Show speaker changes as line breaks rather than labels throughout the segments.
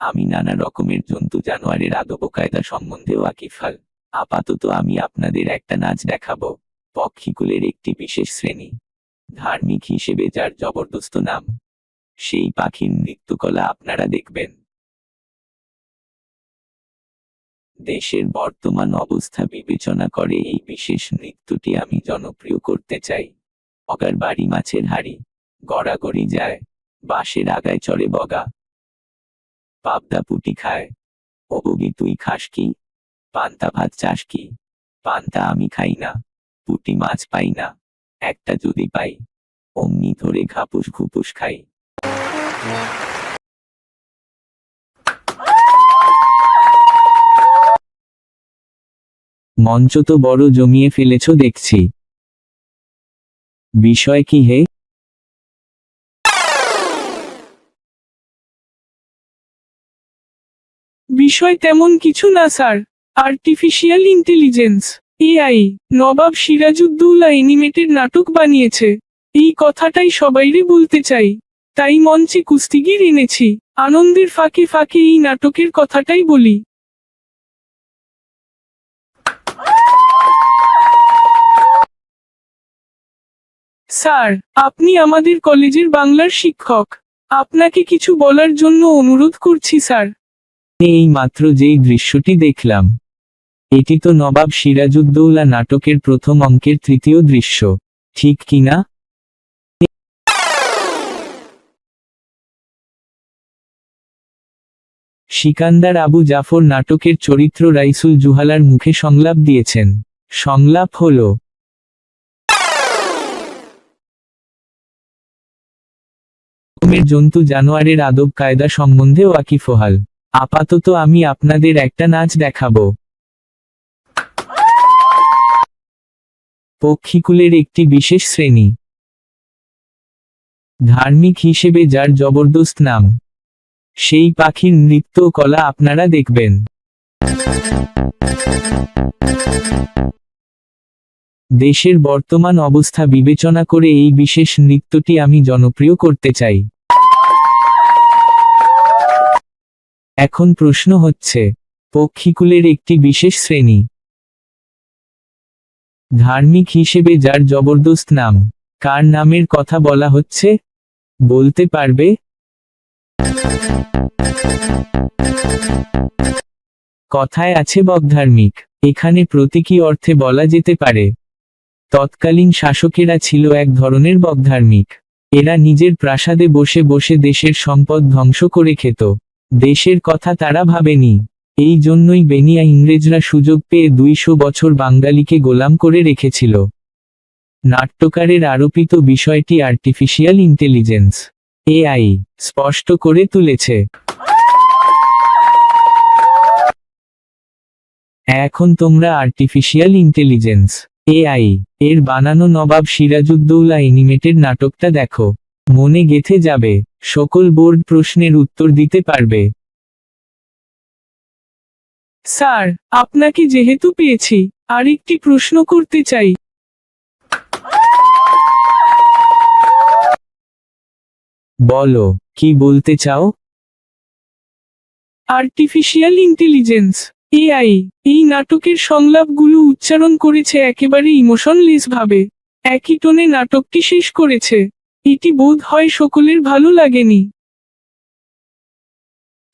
আমি নানা রকমের জন্তু জানোয়ারের আদব কায়দা সম্বন্ধে ওয়াকিফাল আপাতত আমি আপনাদের একটা নাচ দেখাবো, পক্ষীকুলের একটি বিশেষ শ্রেণি। ধার্মিক হিসেবে যার জবরদস্ত নাম, সেই পাখির নৃত্যকলা আপনারা দেখবেন। দেশের বর্তমান অবস্থা বিবেচনা করে এই বিশেষ নৃত্যটি আমি জনপ্রিয় করতে চাই। অগার বাড়ি মাছের হাড়ি গড়াগড়ি যায়, বাঁশের আগায় চড়ে বগা। পাবদা পুটি খায় অবগি তুই খাস কি? পান্তা ভাত চাস কি? পান্তা আমি খাই না, পুটি মাছ পাই না, একটা যদি পাই, অমনি ধরে ঘাপুস ঘুপুস খাই। মঞ্চ তো বড় জমিয়ে ফেলেছ দেখছি। বিষয় কি হে?
বিষয় তেমন কিছু না, sir. Artificial intelligence AI Nawab Sirajuddaula animated নাটক বানিয়েছে। এই কথাটাই সবাইরে বলতে চাই। তাই মঞ্চে কুস্তিগির এনেছি। আনন্দের ফাঁকে ফাঁকে এই নাটকের কথাটাই বলি। স্যার, আপনি আমাদের কলেজের বাংলার শিক্ষক। আপনাকে কিছু বলার জন্য অনুরোধ করছি, স্যার।
এই মাত্র যেই দৃশ্যটি দেখলাম, এটি তো নবাব সিরাজউদ্দৌলা নাটকের প্রথম অঙ্কের তৃতীয় দৃশ্য, ঠিক কিনা সিকান্দার আবু জাফর নাটকের চরিত্র রাইসুল জুহালার মুখে সংলাপ দিয়েছেন। সংলাপ হল জন্তু জানোয়ারের আদব কায়দা সম্বন্ধে ওয়াকিফহাল আপাতত আমি আপনাদের একটা নাচ দেখাবো। পক্ষীকুলের একটি বিশেষ শ্রেণি। ধার্মিক হিসেবে যার জবরদস্ত নাম, সেই পাখির নৃত্য কলা আপনারা দেখবেন। দেশের বর্তমান অবস্থা বিবেচনা করে এই বিশেষ নৃত্যটি আমি জনপ্রিয় করতে চাই। এখন প্রশ্ন হচ্ছে, পক্ষীকুলের একটি বিশেষ শ্রেণি। ধার্মিক হিসেবে যার জবরদস্ত নাম, কার নামের কথা বলা হচ্ছে? বলতে পারবে? কথায় আছে বকধার্মিক এখানে প্রতীকী অর্থে বলা যেতে পারে। তৎকালীন শাসকেরা ছিল এক ধরনের বকধার্মিক এরা নিজের প্রাসাদে বসে বসে দেশের সম্পদ ধ্বংস করে খেত। দেশের কথা তারা ভাবেনি। এই জন্যই বেনিয়া ইংরেজরা সুযোগ পেয়ে দুইশো বছর বাঙালিকে গোলাম করে রেখেছিল। নাট্যকারের আরোপিত বিষয়টি আর্টিফিশিয়াল ইন্টেলিজেন্স, এআই, স্পষ্ট করে তুলেছে। এখন তোমরা আর্টিফিশিয়াল ইন্টেলিজেন্স, এআই, এর বানানো নবাব সিরাজউদ্দৌলা অ্যানিমেটেড নাটকটা দেখো। মনে গেথে যাবে, সকল বোর্ড প্রশ্নের উত্তর দিতে পারবে।
স্যার, আপনাকে যেহেতু পেয়েছি, আরেকটি প্রশ্ন করতে চাই।
বলো, কি বলতে চাও?
আর্টিফিশিয়াল ইন্টেলিজেন্স এআই এই নাটকের সংলাপগুলো উচ্চারণ করেছে একেবারে ইমোশনলেস ভাবে একই টোনে নাটকটি শেষ করেছে। এটি বোধ হয় সকলের ভালো লাগেনি।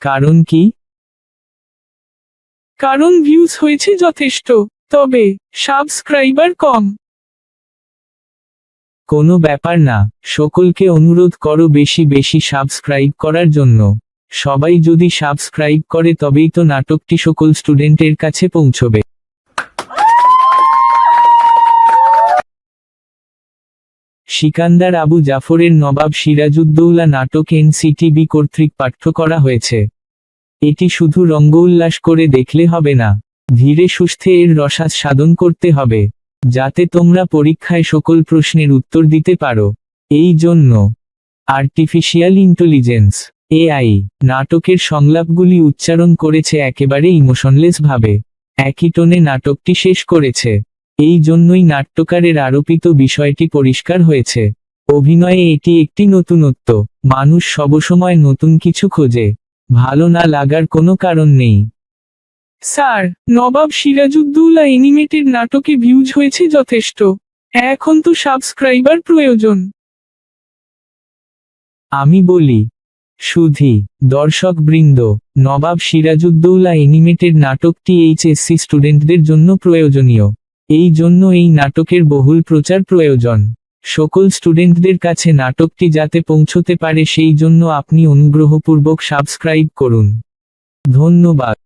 কারণ কি?
কারণ ভিউজ হয়েছে যথেষ্ট তবে সাবস্ক্রাইবার কম।
কোনো ব্যাপার না সকলকে অনুরোধ করো বেশি বেশি সাবস্ক্রাইব করার জন্য। সবাই যদি সাবস্ক্রাইব করে তবেই তো নাটকটি সকল স্টুডেন্টের কাছে পৌঁছবে। সিকান্দার আবু জাফরের নবাব সিরাজউদ্দৌলা নাটক এনসিটিবি কর্তৃক পাঠ্য করা হয়েছে। এটি শুধু রঙ্গ উল্লাস করে দেখলে হবে না, ধীরে সুস্থে এর রসাস সাধন করতে হবে, যাতে তোমরা পরীক্ষায় সকল প্রশ্নের উত্তর দিতে পারো। এই জন্য, আর্টিফিশিয়াল ইন্টেলিজেন্স, এআই, নাটকের সংলাপগুলি উচ্চারণ করেছে একেবারে ইমোশনলেস ভাবে। একই টোনে নাটকটি শেষ করেছে। এই জন্যই নাট্যকারের আরোপিত বিষয়টি পরিষ্কার হয়েছে। অভিনয়ে এটি একটি নতুনত্ব। মানুষ সবসময় নতুন কিছু খোঁজে। ভালো না লাগার কোনো কারণ নেই।
স্যার, নবাব সিরাজউদ্দৌলা অ্যানিমেটেড নাটকে ভিউজ হয়েছে যথেষ্ট। এখন তো সাবস্ক্রাইবার প্রয়োজন।
আমি বলি, সুধি দর্শক বৃন্দ নবাব সিরাজুদ্দৌলা অ্যানিমেটেড নাটকটি এইচএসসি স্টুডেন্টদের জন্য প্রয়োজনীয়। এই জন্য এই নাটকের বহুল প্রচার প্রয়োজন। সকল স্টুডেন্টদের কাছে নাটকটি যাতে পৌঁছতে পারে সেই জন্য আপনি অনুগ্রহপূর্বক সাবস্ক্রাইব করুন। ধন্যবাদ।